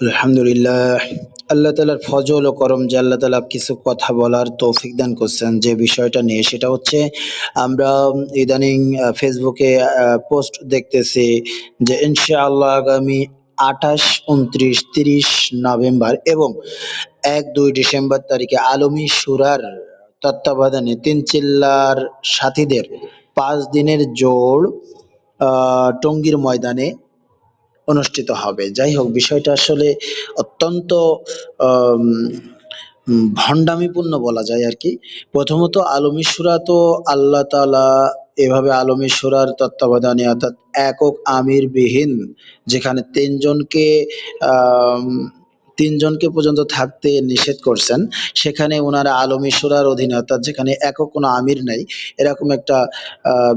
আলহামদুলিল্লাহ। আল্লাহ তালার ফজল ও করম যে আল্লাহ তালা কিছু কথা বলার তৌফিক দান করছেন। যে বিষয়টা নিয়ে সেটা হচ্ছে, আমরা ইদানিং ফেসবুকে পোস্ট দেখতেছি যে ইনশাআল্লাহ আগামী আঠাশ, উনত্রিশ, তিরিশ নভেম্বর এবং এক, দুই ডিসেম্বর তারিখে আলমী সুরার তত্ত্বাবধানে তিন চিল্লার সাথীদের পাঁচ দিনের জোড় টঙ্গীর ময়দানে অনুষ্ঠিত হবে। যাই হোক বিষয়টা আসলে অত্যন্ত ভণ্ডামিপূর্ণ বলা যায় আর কি। প্রথমত আলমী তো আল্লাহ তাআলা এভাবে আলমী তত্ত্বাবধানে অর্থাৎ একক আমির বিহীন যেখানে তিনজনকে তিনজনকে পর্যন্ত থাকতে নিষেধ করছেন, সেখানে ওনারা আলমী সুরার অধীনে, অর্থাৎ যেখানে একক কোনো আমির নেই, এরকম একটা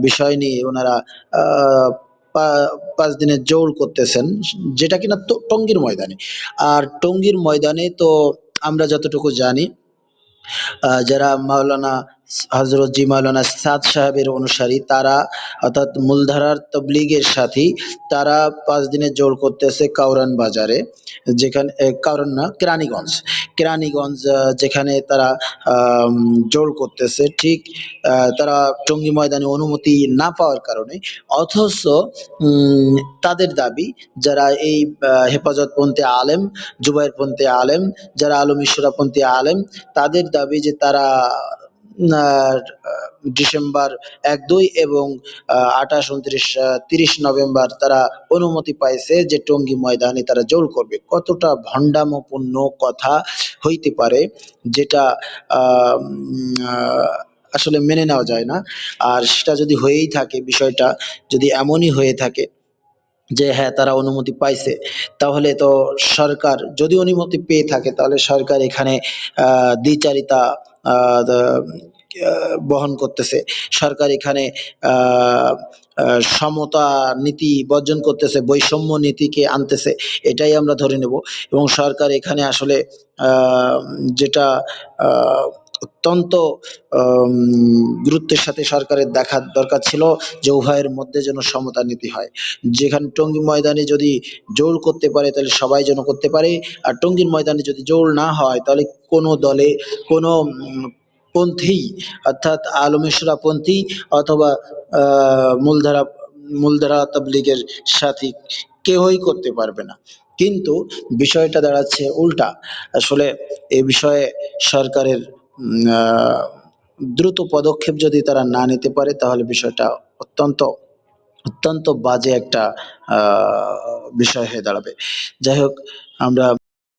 বিষয় নিয়ে ওনারা পাঁচ দিনের জোর করতেছেন, যেটা কিনা টঙ্গীর ময়দানে। আর টঙ্গীর ময়দানে তো আমরা যতটুকু জানি যারা মাওলানা হজরত জি সাদ সাহেবের অনুসারী তারা অর্থাৎ মূলধারার তবলিগের সাথী তারা পাঁচ দিনের জোর করতেছে কাউরান বাজারে যেখানে এ, কাউরান না কেরানীগঞ্জ। কেরানীগঞ্জ আহ, যেখানে তারা আম, জোর করতেছে ঠিক আহ, তারা টঙ্গী ময়দানে অনুমতি না পাওয়ার কারণে অথচ উম, তাদের দাবি যারা এই আহ, হেফাজতপন্থী আলেম জুবাইরপন্থী আলেম যারা আলম ইসরাপন্থী আলেম তাদের দাবি যে তারা আহ, ডিসেম্বর এক, দুই এবং আঠাশ, উনত্রিশ তিরিশ নভেম্বর তারা অনুমতি পাইছে যে টঙ্গী ময়দানে তারা জোর করবে। কতটা ভণ্ডামপূর্ণ কথা হইতে পারে যেটা আসলে মেনে নেওয়া যায় না। আর সেটা যদি হয়েই থাকে বিষয়টা, যদি এমনই হয়ে থাকে যে হ্যাঁ তারা অনুমতি পাইছে, তাহলে তো সরকার যদি অনুমতি পেয়ে থাকে, তাহলে সরকার এখানে দ্বিচারিতা বহন করতেছে। সরকার এখানে সমতা নীতি বর্জন করতেছে, বৈষম্য নীতিকে আনতেছে, এটাই আমরা ধরে নেব। এবং সরকার এখানে আসলে যেটা অত্যন্ত গুরুত্বের সাথে সরকারের দেখা দরকার ছিল যে উভয়ের মধ্যে যেন সমতা নীতি হয়। যেখানে টঙ্গী ময়দানে যদি জোর করতে পারে তাহলে সবাই যেন করতে পারে, আর টঙ্গীর ময়দানে যদি জোর না হয় তাহলে কোনো দলে, কোনো পন্থী, অর্থাৎ আলমেশরা পন্থী অথবা মূলধারা মূলধারা তাবলিগের সাথী কেউই করতে পারবে না। কিন্তু বিষয়টা দাঁড়াচ্ছে উল্টা। আসলে এ বিষয়ে সরকারের দ্রুত পদক্ষেপ যদি তারা না নিতে পারে, তাহলে বিষয়টা অত্যন্ত অত্যন্ত বাজে একটা বিষয় হয়ে দাঁড়াবে। যাই হোক, আমরা